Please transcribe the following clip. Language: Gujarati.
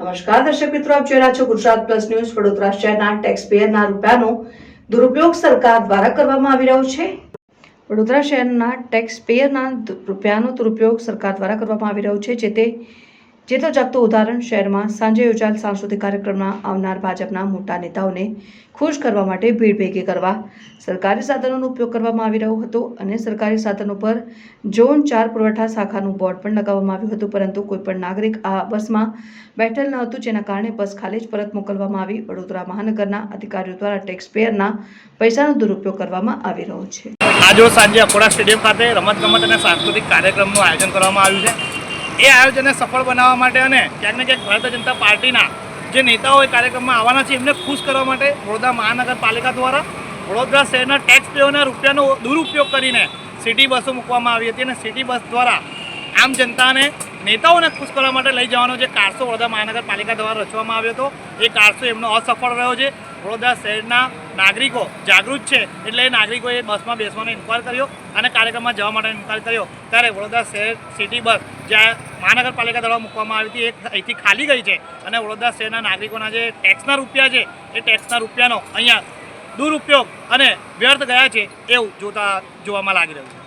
નમસ્કાર દર્શક મિત્રો, આપ જોઈ રહ્યા છો ગુજરાત પ્લસ ન્યૂઝ. વડોદરા શહેરના ટેક્સ પેયરના રૂપિયાનો દુરુપયોગ સરકાર દ્વારા કરવામાં આવી રહ્યો છે. વડોદરા શહેરના ટેક્સ પેયરના દુ- રૂપિયાનો દુરુપયોગ સરકાર દ્વારા કરવામાં આવી રહ્યો છે, જે તે જે તો જાગતું ઉદાહરણ શહેરમાં સાંજે યોજાયેલ સાંસ્કૃતિક કાર્યક્રમમાં આવનાર ભાજપના મોટા નેતાઓને ખુશ કરવા માટે ભીડ ભેગી કરવા, સરકારી સાધનોનો ઉપયોગ કરવામાં આવી રહ્યો હતો અને સરકારી સાધનો પર ઝોન ચાર પુરવઠા શાખાનું બોર્ડ પણ લગાવવામાં આવ્યું હતું. પરંતુ કોઈપણ નાગરિક આ બસમાં બેઠેલ ન હતું, જેના કારણે બસ ખાલી જ પરત મોકલવામાં આવી. વડોદરા મહાનગરના અધિકારીઓ દ્વારા ટેક્સપેયરના પૈસાનો દુરુપયોગ કરવામાં આવી રહ્યો છે. આજે સાંજે અકોડા સ્ટેડિયમ ખાતે રમતગમત અને સાંસ્કૃતિક કાર્યક્રમનું આયોજન કરવામાં આવ્યું છે. એ આયોજનને સફળ બનાવવા માટે અને ક્યાંક ને ક્યાંક ભારતીય જનતા પાર્ટીના જે નેતાઓ એ કાર્યક્રમમાં આવવાના છે, એમને ખુશ કરવા માટે વડોદરા મહાનગરપાલિકા દ્વારા વડોદરા શહેરના ટેક્સ પેઓના રૂપિયાનો દુરુપયોગ કરીને સિટી બસો મૂકવામાં આવી હતી અને સિટી બસ દ્વારા આમ જનતાને નેતાઓને ખુશ કરવા માટે લઈ જવાનો જે કારસો વડોદરા મહાનગરપાલિકા દ્વારા રચવામાં આવ્યો હતો, એ કારસો એમનો અસફળ રહ્યો છે. વડોદરા શહેરના નાગરિકો જાગૃત છે એટલે એ નાગરિકોએ બસમાં બેસવાનો ઇન્કવાયર કર્યો અને કાર્યક્રમમાં જવા માટે ઇન્કવાયર કર્યો. ત્યારે વડોદરા શહેર સિટી બસ જ્યાં મહાનગરપાલિકા દ્વારા મૂકવામાં આવી હતી. એ અહીંથી ખાલી ગઈ છે અને વડોદરા શહેરના નાગરિકોના જે ટેક્સના રૂપિયા છે, એ ટેક્સના રૂપિયાનો અહીંયા દુરુપયોગ અને વ્યર્થ ગયા છે એવું જોતા જોવામાં લાગી રહ્યું છે.